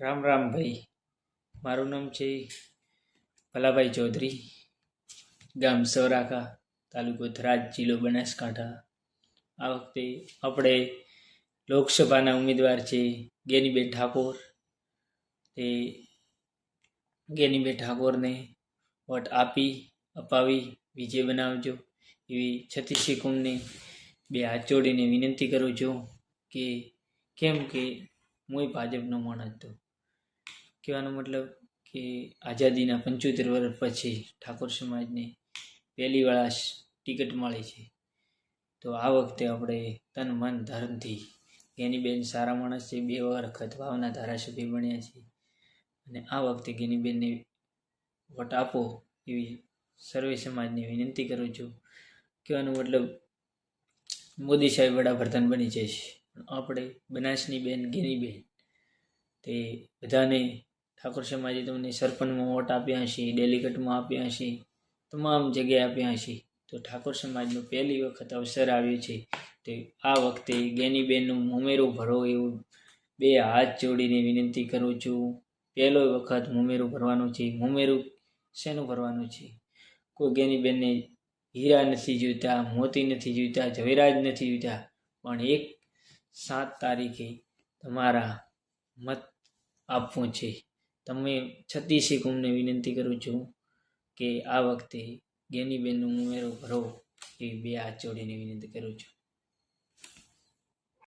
રામ રામ ભાઈ. મારું નામ છે ભલાભાઈ ચૌધરી. ગામ સૌરાખા તાલુકો ધરાજ, જિલ્લો બનાસકાંઠા. આ વખતે આપણે લોકસભાના ઉમેદવાર છે ગેનીબેન ઠાકોર. તે ગેનીબેન ઠાકોરને વોટ આપી, અપાવી, વિજય બનાવજો. એવી છત્રીસી કુંભને બે હાથ જોડીને વિનંતી કરું છું કે કેમ કે હું ભાજપનો માણસ હતો. કહેવાનો મતલબ કે આઝાદીના પંચોતેર વર્ષ પછી ઠાકોર સમાજને પહેલી વાર ટિકિટ મળી છે. તો આ વખતે આપણે તન મન ધર્મથી ગેનીબેન સારા માણસ છે, બે વખત ભાવના ધારાસભ્ય બન્યા છે. અને આ વખતે ગેનીબેનને વોટ આપો એવી સર્વે સમાજને વિનંતી કરું છું. કહેવાનો મતલબ મોદી સાહેબ વડાપ્રધાન બની જશે. પણ આપણે બનાસની બેન ગેનીબેન તે બધાને ઠાકોર સમાજે તમને સરપંચમાં વોટ આપ્યા હશે, ડેલિગેટમાં આપ્યા હશે, તમામ જગ્યાએ આપ્યા હશે. તો ઠાકોર સમાજનો પહેલી વખત અવસર આવ્યો છે તે આ વખતે ગેનીબેનનું મુમેરું ભરો એવું બે હાથ જોડીને વિનંતી કરું છું. પહેલો વખત મુમેરું ભરવાનું છે. મુમેરું શેનું ભરવાનું છે? કોઈ ગેનીબેનને હીરા નથી જોઈતા, મોતી નથી જોઈતા ઝવેરાજ નથી જોઈતા, પણ એક સાત તારીખે તમારા મત આપવું છે. તમે છત્તીસી કુંભને વિનંતી કરું છું કે આ વખતે ગેનીબેનનું ઉમેરો ભરો એવી બે હાથ જોડીને વિનંતી કરું છું.